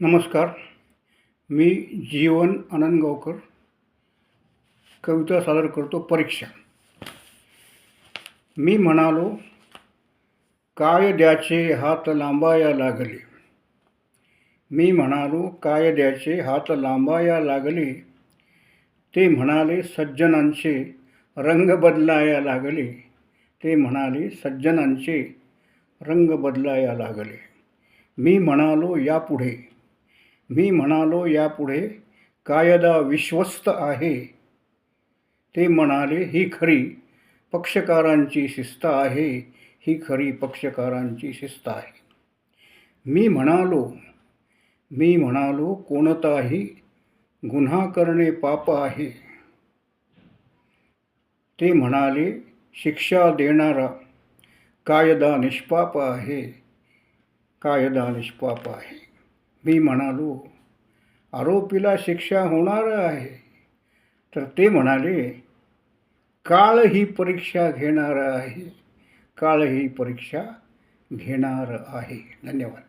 नमस्कार. मी जीवन आनंदगावकर. कविता सादर करतो परीक्षा. मी म्हणालो काय द्याचे हात लांबाया लागले? मी म्हणालो काय द्याचे हात लांबाया लागले? ते म्हणाले सज्जनांचे रंग बदलाया लागले. ते म्हणाले सज्जनांचे रंग बदलाया लागले. मी म्हणालो यापुढे मी म्हणालो यापुढे कायदा विश्वस्त आहे. ते म्हणाले ही खरी पक्षकारांची शिस्त आहे. ही खरी पक्षकारांची शिस्त आहे. मी म्हणालो मी म्हणालो कोणताही गुन्हा करणे पाप आहे. ते म्हणाले शिक्षा देणारा कायदा निष्पाप आहे. कायदा निष्पाप आहे. मी म्हणालो आरोपीला शिक्षा होणार आहे. तर ते म्हणाले काळ ही परीक्षा घेणार आहे. काळ ही परीक्षा घेणार आहे. धन्यवाद.